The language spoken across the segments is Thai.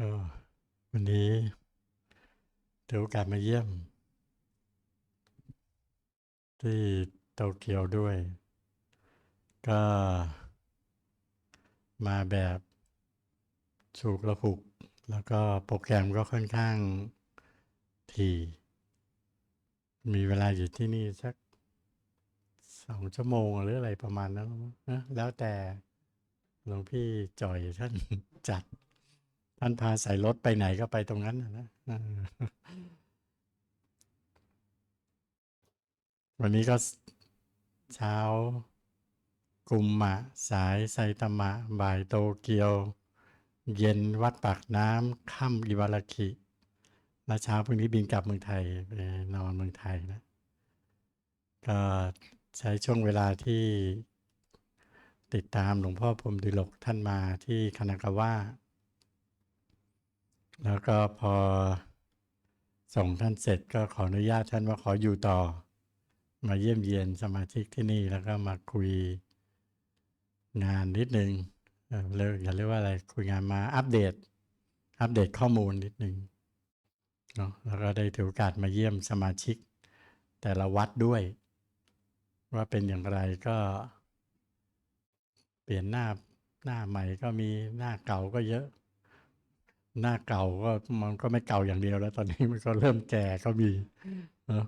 ก็วันนี้ถือโอกาสมาเยี่ยม ที่โตเกียวด้วย ก็มาแบบฉุกระหุก แล้วก็โปรแกรมก็ค่อนข้างถี่มีเวลาอยู่ที่นี่สักสองชั่วโมงหรืออะไรประมาณนั้นนะแล้วแต่หลวงพี่จ่อยท่านจัด ท่านพาใส่รถไปไหนก็ไปตรงนั้นนะวันนี้ก็เช้า กุมมะ สายไซตามะ บ่ายโตเกียว เย็นวัดปากน้ำค่ำอิวาราคิแล้วเช้าพรุ่งนี้บินกลับเมืองไทยไปนอนเมืองไทยนะ ก็ใช้ช่วงเวลาที่ติดตามหลวงพ่อพรมดิลกท่านมาที่คานากาวะ แล้วก็พอส่งท่านเสร็จก็ขออนุญาตท่านว่าขออยู่ต่อ มาเยี่ยมเยียนสมาชิกที่นี่แล้วก็มาคุยงานนิดนึงเออเรียกอย่าเรียกว่าอะไรคุยงานมาอัปเดต อัปเดตข้อมูลนิดนึงเนาะแล้วก็ได้ถือโอกาสมาเยี่ยมสมาชิก แต่ละวัดด้วย ว่าเป็นอย่างไรก็เปลี่ยนหน้าหน้าใหม่ก็มีหน้าเก่าก็เยอะ หน้าเก่าก็มันก็ไม่เก่าอย่างเดียวแล้ว ตอนนี้มันก็เริ่มแก่ก็มีเนอะ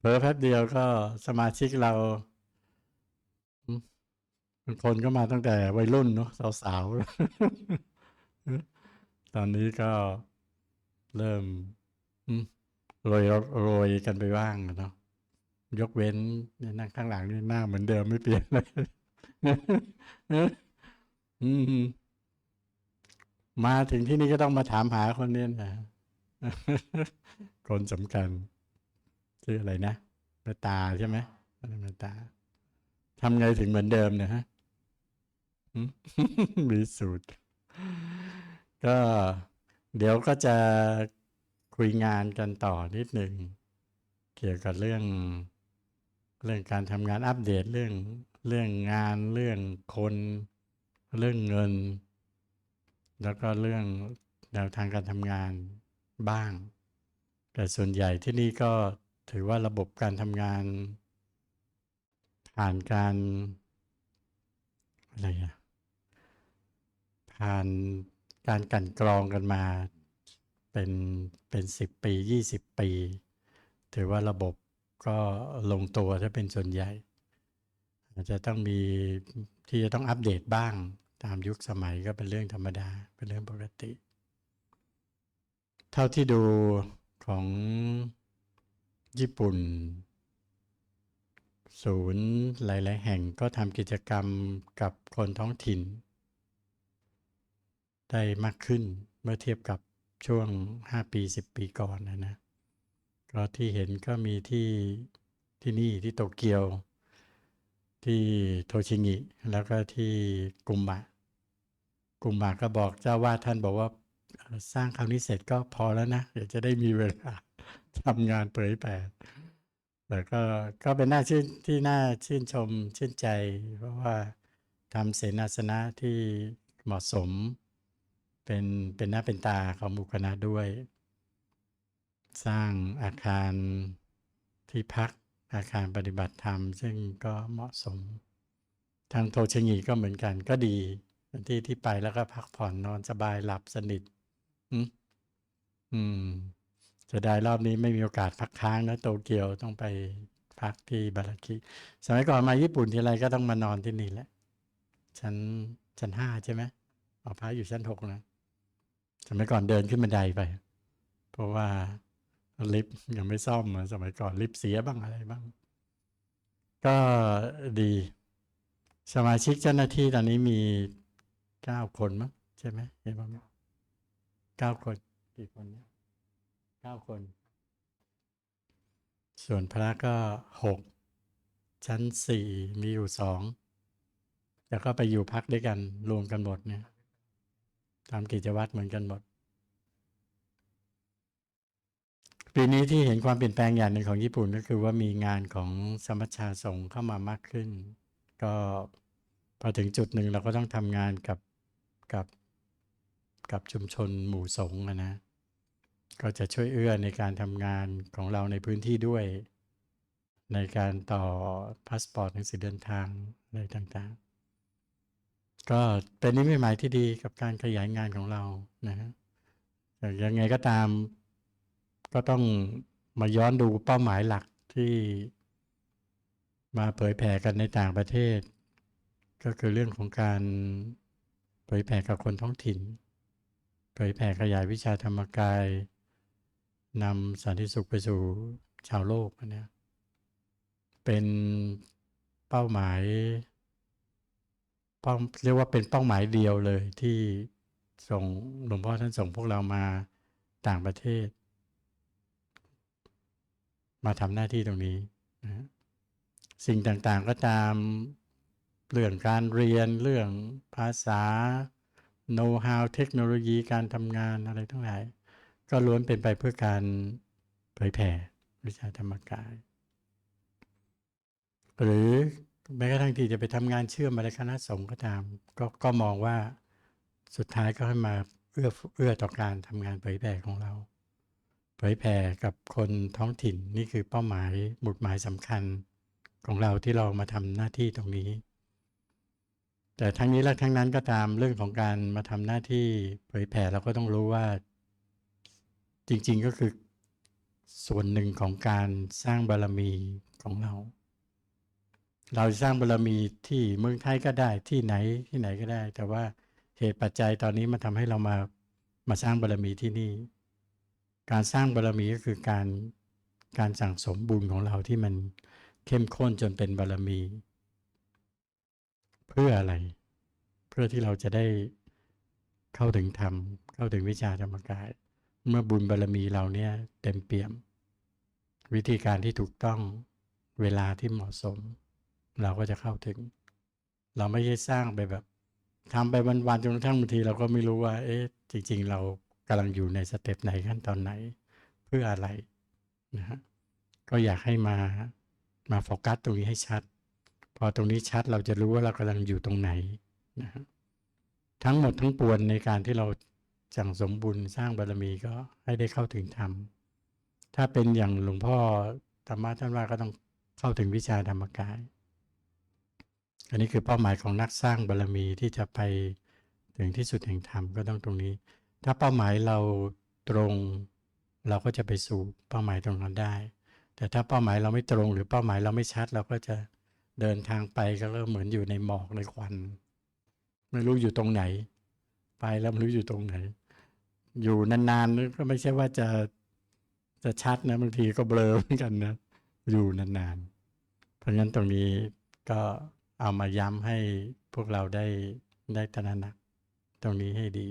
เพิ่แป๊บเดียวก็สมาชิกเราอืมบางคนก็มาตั้งแต่วัยรุ่นเนาะสาวๆ ตอนนี้ก็เริ่มอืมโรยโรยกันไปบ้างอะเนาะยกเว้นเนี่ยนั่งข้างหลังนี่หน้าเหมือนเดิมไม่เปลี่ยนเลยอืม มาถึงที่นี่ก็ต้องมาถามหาคนเนี้นะคนสำคัญชื่ออะไรนะแม่ตาใช่ไหมแม่ตาทำไงถึงเหมือนเดิมเนี่ยฮะมมีสูตร ก็เดี๋ยวก็จะคุยงานกันต่อนิดหนึ่ง เกี่ยวกับเรื่อง เรื่องการทำงานอัปเดตเรื่องเรื่องงานเรื่องคน เรื่องเงิน แล้วก็เรื่องแนวทางการทำงานบ้าง แต่ส่วนใหญ่ที่นี่ก็ถือว่าระบบการทำงาน ผ่านการอะไรอะผ่านการกลันกรองกันมาเป็นเป็นสิบปียี่สิบปี ถือว่าระบบก็ลงตัวถ้าเป็นส่วนใหญ่ อาจจะต้องมีที่จะต้องอัปเดตบ้าง ตามยุคสมัยก็เป็นเรื่องธรรมดา เป็นเรื่องปกติ เท่าที่ดูของญี่ปุ่น ศูนย์หลาย ๆ แห่งก็ทำกิจกรรมกับคนท้องถิ่น ได้มากขึ้นเมื่อเทียบกับช่วง 5 ปี 10 ปีก่อนนะนะก็ที่เห็นก็มีที่ที่นี่ที่โตเกียว ที่โทชิงิ แล้วก็ที่กุมบะ กลุ่มบะก็บอกเจ้าวาดท่านบอกว่าสร้างคราวนี้เสร็จก็พอแล้วนะเดี๋ยวจะได้มีเวลาทำงานเผยแผ่แต่ก็ก็เป็นน่าชื่นที่น่าชื่นชมชื่นใจ เพราะว่าทำเสนาสนะที่เหมาะสม เป็นเป็นหน้าเป็นตาของหมู่คณะด้วย สร้างอาคารที่พักอาคารปฏิบัติธรรม ซึ่งก็เหมาะสม ทางโทชงีก็เหมือนกันก็ดี เป็นที่ที่ไปแล้วก็พักผ่อนนอนสบายหลับสนิทอืมอืมจะได้รอบนี้ไม่มีโอกาสพักค้างนะโตเกียวต้องไปพักที่บาราคิสมัยก่อนมาญี่ปุ่นทีไรก็ต้องมานอนที่นี่แหละ ชั้นชั้นห้าใช่ไหมออพักอยู่ชั้นหกนะสมัยก่อนเดินขึ้นบันไดไป เพราะว่าลิฟต์ยังไม่ซ่อมเหมือนสมัยก่อนลิฟต์เสียบ้างอะไรบ้าง ก็ดี สมาชิกเจ้าหน้าที่ตอนนี้มี เก้าคนมั้งใช่ไหมเห็นบ้งไหมเก้าคนกี่คนเนี่ยเก้าคน ส่วนพระก็หกชั้นสี่มีอยู่สองแล้วก็ไปอยู่พักด้วยกันรวมกันหมดเนี่ยตามกิจวัตรเหมือนกันหมด ปีนี้ที่เห็นความเปลี่ยนแปลงอย่างหนึ่งของญี่ปุ่นก็คือว่ามีงานของสมัชชาสงฆ์เข้ามามากขึ้น ก็พอถึงจุดหนึ่งเราก็ต้องทำงานกับ กับกับชุมชนหมู่สงฆ์อะนะ ก็จะช่วยเอื้อในการทำงานของเราในพื้นที่ด้วย ในการต่อพาสปอร์ตหนังสือเดินทางอะไรต่างๆ ก็เป็นนิมิตหมายที่ดีกับการขยายงานของเรานะฮะยังไงก็ตามก็ต้องมาย้อนดูเป้าหมายหลักที่มาเผยแผ่กันในต่างประเทศ ก็คือเรื่องของการ ผยแผ่กับคนท้องถิ่น เผยแผ่ขยายวิชาธรรมกายนำสันติสุขไปสู่ชาวโลกนเนี้ยเป็นเป้าหมายเป้าเรียกว่าเป็นเป้าหมายเดียวเลยที่ส่งหลวงพ่อท่านส่งพวกเรามาต่างประเทศ มาทำหน้าที่ตรงนี้นะสิ่งต่างๆก็ตาม เรื่องการเรียนเรื่องภาษา know how เทคโนโลยีการทำงานอะไรทั้งหลาย ก็ล้วนเป็นไปเพื่อการเผยแผ่วิชาธรรมกาย หรือแม้กระทั่งที่จะไปทำงานเชื่อมอะไรคณะสงฆ์ก็ตามก็ก็มองว่าสุดท้ายก็ให้มาเอื้อเอื้อต่อการทำงานเผยแผ่ของเรา เผยแผ่กับคนท้องถิ่นนี่คือเป้าหมายหมุดหมายสำคัญของเราที่เรามาทำหน้าที่ตรงนี้ แต่ทั้งนี้และทั้งนั้นก็ตามเรื่องของการมาทำหน้าที่เผยแผ่เราก็ต้องรู้ว่า จริงๆก็คือส่วนหนึ่งของการสร้างบารมีของเรา เราสร้างบารมีที่เมืองไทยก็ได้ที่ไหนที่ไหนก็ได้ แต่ว่าเหตุปัจจัยตอนนี้มันทำให้เรามามาสร้างบารมีที่นี่ การสร้างบารมีก็คือการการสั่งสมบุญของเราที่มันเข้มข้นจนเป็นบารมี เพื่ออะไร เพื่อที่เราจะได้เข้าถึงธรรม เข้าถึงวิชาธรรมกาย เมื่อบุญบารมีเราเนี่ยเต็มเปี่ยม วิธีการที่ถูกต้องเวลาที่เหมาะสม เราก็จะเข้าถึง เราไม่ใช่สร้างไปแบบทำไปวันๆจนกระทั่งบางทีเราก็ไม่รู้ว่า เอ๊ะจริง ๆ เรากำลังอยู่ในสเต็ปไหนขั้นตอนไหน เพื่ออะไรนะฮะก็อยากให้มามาโฟกัสตรงนี้ให้ชัด อตรงนี้ชัดเราจะรู้ว่าเรากำลังอยู่ตรงไหนนะทั้งหมดทั้งปวงในการที่เราสั่งสมบุญสร้างบารมีก็ให้ได้เข้าถึงธรรม ถ้าเป็นอย่างหลวงพ่อธรรมะท่านว่าก็ต้องเข้าถึงวิชาธรรมกาย อันนี้คือเป้าหมายของนักสร้างบารมีที่จะไปถึงที่สุดแห่งธรรมก็ต้องตรงนี้ ถ้าเป้าหมายเราตรงเราก็จะไปสู่เป้าหมายตรงนั้นได้ แต่ถ้าเป้าหมายเราไม่ตรงหรือเป้าหมายเราไม่ชัดเราก็จะ เดินทางไปก็เริ่มเหมือนอยู่ในหมอกในควัน ไม่รู้อยู่ตรงไหน ไปแล้วไม่รู้อยู่ตรงไหน อยู่นานๆก็ไม่ใช่ว่าจะจะชัดนะบางทีก็เบลอเหมือนกันนะอยู่นานๆ เพราะงั้นตรงนี้ก็เอามาย้ำให้พวกเราได้ได้ตระหนักตรงนี้ให้ดี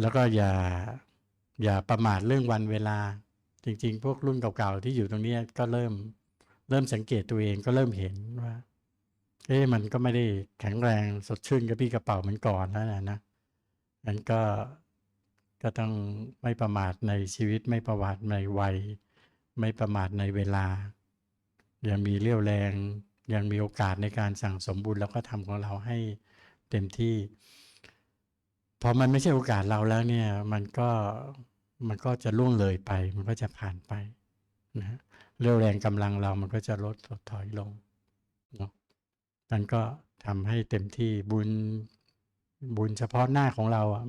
แล้วก็อย่าอย่าประมาทเรื่องวันเวลา จริง ๆ พวกรุ่นเก่าๆที่อยู่ตรงนี้ก็เริ่ม เริ่มสังเกตตัวเองก็เริ่มเห็นว่า เอ๊ะมันก็ไม่ได้แข็งแรงสดชื่นกระปี้กระเป๋าเหมือนก่อนแล้วนะนะงั้นก็ก็ต้องไม่ประมาทในชีวิตไม่ประมาทในวัย ไม่ประมาทในเวลา ยังมีเรี่ยวแรง ยังมีโอกาสในการสั่งสมบุญแล้วก็ทำของเราให้เต็มที่พอมันไม่ใช่โอกาสเราแล้วเนี่ย มันก็มันก็จะล่วงเลยไป มันก็จะผ่านไปนะ เรี่ยวแรงกำลังเรามันก็จะลดลดถอยลงเนาะมันก็ทำให้เต็มที่บุญบุญเฉพาะหน้าของเราอะ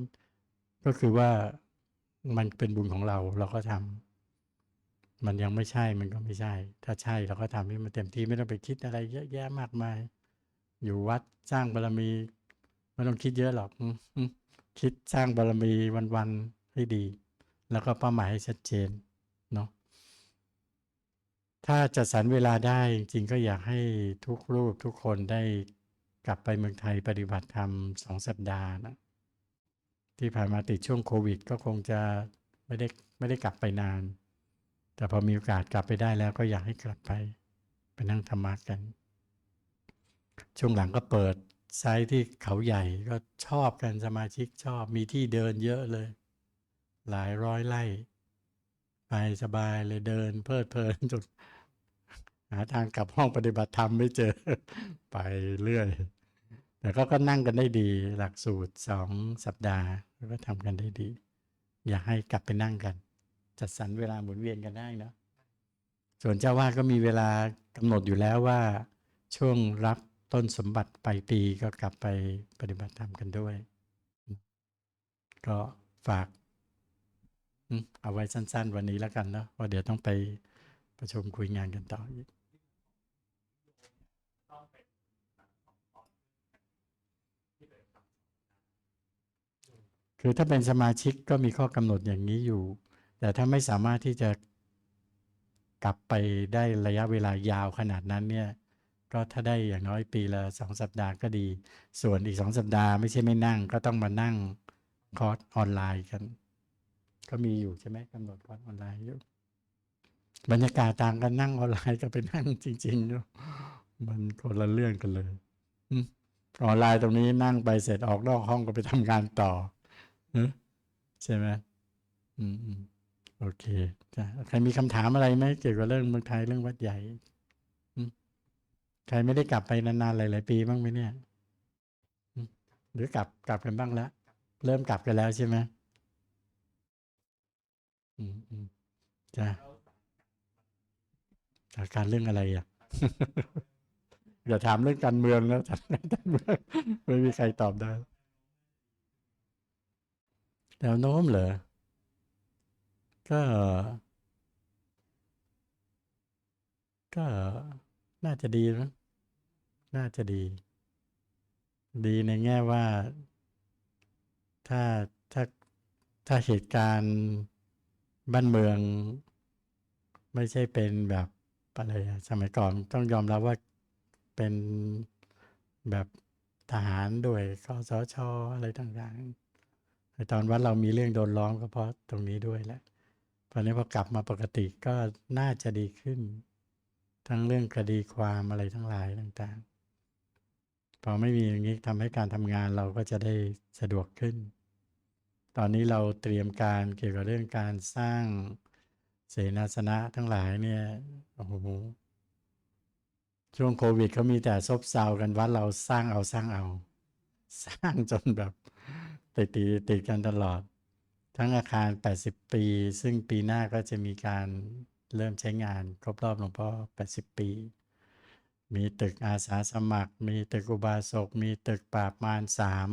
ก็คือว่ามันเป็นบุญของเราเราก็ทำมันยังไม่ใช่มันก็ไม่ใช่ ถ้าใช่เราก็ทำให้มันเต็มที่ไม่ต้องไปคิดอะไรเยอะแยะมากมาย อยู่วัดสร้างบารมีไม่ต้องคิดเยอะหรอกคิดสร้างบารมีวันๆให้ดี แล้วก็เป้าหมายให้ชัดเจน ถ้าจะสรรเวลาได้จริงก็อยากให้ทุกรูปทุกคนได้กลับไปเมืองไทยปฏิบัติธรรมสองสัปดาห์นะที่ผ่านมาติดช่วงโควิด ก็คงจะไม่ได้ไม่ได้กลับไปนาน แต่พอมีโอกาสกลับไปได้แล้วก็อยากให้กลับไปไปนั่งธรรมะกัน ช่วงหลังก็เปิดไซต์ที่เขาใหญ่ก็ชอบกันสมาชิกชอบมีที่เดินเยอะเลย หลายร้อยไร่ไปสบายเลยเดินเพลิดเพลินจน หาทางกลับห้องปฏิบัติธรรมไม่เจอไปเรื่อย แต่ก็ก็นั่งกันได้ดี หลักสูตรสองสัปดาห์ก็ทำกันได้ดี อยากให้กลับไปนั่งกัน จัดสรรเวลาหมุนเวียนกันได้เนาะส่วนเจ้าวาดก็มีเวลากำหนดอยู่แล้วว่า ช่วงรับต้นสมบัติปลายปีก็กลับไปปฏิบัติธรรมกันด้วย ก็ฝากเอาไว้สั้น ๆ วันนี้แล้วกันเนาะว่าะเดี๋ยวต้องไปประชุมคุยงานกันต่ออีก คือถ้าเป็นสมาชิกก็มีข้อกำหนดอย่างนี้อยู่ แต่ถ้าไม่สามารถที่จะกลับไปได้ระยะเวลายาวขนาดนั้นเนี่ยก็ถ้าได้อย่างน้อยปีละสองสัปดาห์ก็ดี ส่วนอีกสองสัปดาห์ไม่ใช่ไม่นั่ง ก็ต้องมานั่งคอร์สออนไลน์กัน ก็มีอยู่ใช่ไหมกำหนดคอร์สออนไลน์อยู่บรรยากาศต่างกันนั่งออนไลน์กับไปนั่งจริงๆเนาะมันคนละเรื่องกันเลยออนไลน์ตรงนี้นั่งไปเสร็จออกนอกห้องก็ไปทำงานต่อ ใช่ไหมอืมอืมโอเคจ้ะใครมีคำถามอะไรไหมเกี่ยวกับเรื่องเมืองไทยเรื่องวัดใหญ่อืมใครไม่ได้กลับไปนานๆหลายๆปีบ้างไหมเนี่ยอืมหรือกลับกลับกันบ้างแล้ว เริ่มกลับกันแล้วใช่ไหมอืมอืมจ้ะอาการเรื่องอะไรอะ อย่าถามเรื่องการเมืองนะถามเรื่องการเมืองไม่มีใครตอบได้ แนวโน้มเหรอ ก็ ก็น่าจะดีนะน่าจะดี ดีในแง่ว่า ถ้าถ้าถ้าเหตุการณ์บ้านเมือง ไม่ใช่เป็นแบบอะไรสมัยก่อนต้องยอมรับว่าเป็นแบบทหารด้วยคอสชอะไรต่างๆ ตอนวัดเรามีเรื่องโดนล้อมก็เพราะตรงนี้ด้วยแหละตอนนี้พอกลับมาปกติก็น่าจะดีขึ้น ทั้งเรื่องคดีความอะไรทั้งหลายต่างๆ พอไม่มีอย่างนี้ทำให้การทำงานเราก็จะได้สะดวกขึ้น ตอนนี้เราเตรียมการเกี่ยวกับเรื่องการสร้างเสนาสนะทั้งหลายเนี่ยโอ้โหช่วงโควิดเขามีแต่ซบเซากันวัดเราสร้างเอาสร้างเอา สร้างจนแบบ ติดติดติดกันตลอด ทั้งอาคาร 80 ปี ซึ่งปีหน้าก็จะมีการเริ่มใช้งานครบรอบหลวงพ่อ 80 ปี มีตึกอาสาสมัคร มีตึกอุบาสก มีตึกปราบมารสาม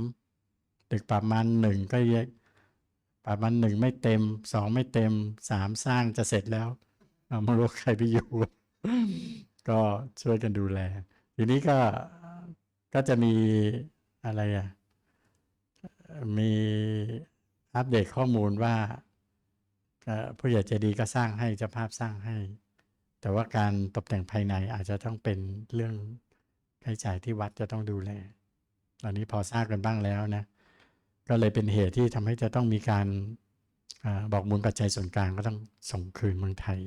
ตึกปราบมารหนึ่งก็เยอะปราบมารหนึ่งไม่เต็มสองไม่เต็มสามสร้างจะเสร็จแล้วเอาไม่รู้ใครไปอยู่ ก็ช่วยกันดูแล ทีนี้ก็ก็จะมีอะไรอะ มีอัปเดตข้อมูลว่าผู้ใหญ่ใจดีก็สร้างให้เจ้าภาพสร้างให้ แต่ว่าการตกแต่งภายในอาจจะต้องเป็นเรื่องค่าใช้จ่ายที่วัดจะต้องดูแลตอนนี้พอทราบกันบ้างแล้วนะ ก็เลยเป็นเหตุที่ทำให้จะต้องมีการอบอกมูลปัจจัยส่วนกลางก็ต้องส่งคืนเมืองไทย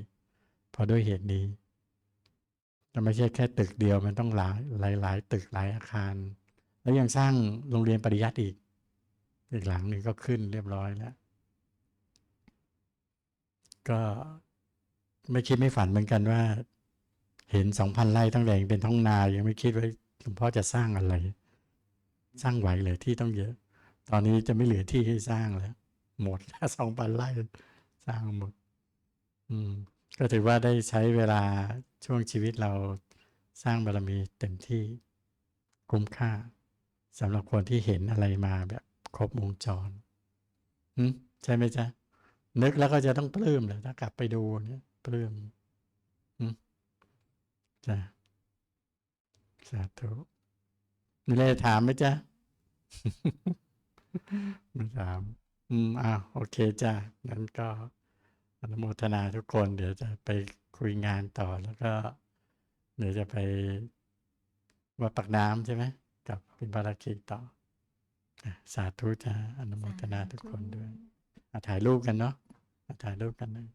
เพราะด้วยเหตุนี้จะไม่ใช่แค่ตึกเดียวมันต้องหลายหลายหลายตึกหลายอาคาร แล้วยังสร้างโรงเรียนปริยัติอีก อีกหลังนึ่งก็ขึ้นเรียบร้อยแล้ว ก็ไม่คิดไม่ฝันเหมือนกันว่า เห็นสองพันไร่ทั้งแหล่งเป็นท้องนายังไม่คิดว่าหลวงพ่อจะสร้างอะไร สร้างไหวเลยที่ต้องเยอะ ตอนนี้จะไม่เหลือที่ให้สร้างแล้ว หมดแล้วสองพันไร่สร้างหมด อืม ก็ถือว่าได้ใช้เวลาช่วงชีวิตเราสร้างบารมีเต็มที่คุ้มค่าสำหรับคนที่เห็นอะไรมาแบบ ครบวงจรใช่ไหมจ๊ะ นึกแล้วก็จะต้องปลื้มเลยถ้ากลับไปดูเนี่ยปลื้มจ้ะสาธุมีอะไรถามไหมจ๊ะไม่ถาม อืมอ้าวโอเคจ้ะงั้นก็อนุโมทนาทุกคน เดี๋ยวจะไปคุยงานต่อแล้วก็ เดี๋ยวจะไปวัดปักน้ำใช่ไหมกับเป็นภารกิจต่อ สาธุจ้ะอนุโมทนาทุกคนด้วยอะถ่ายรูปกันเนาะอะถ่ายรูปกันนะ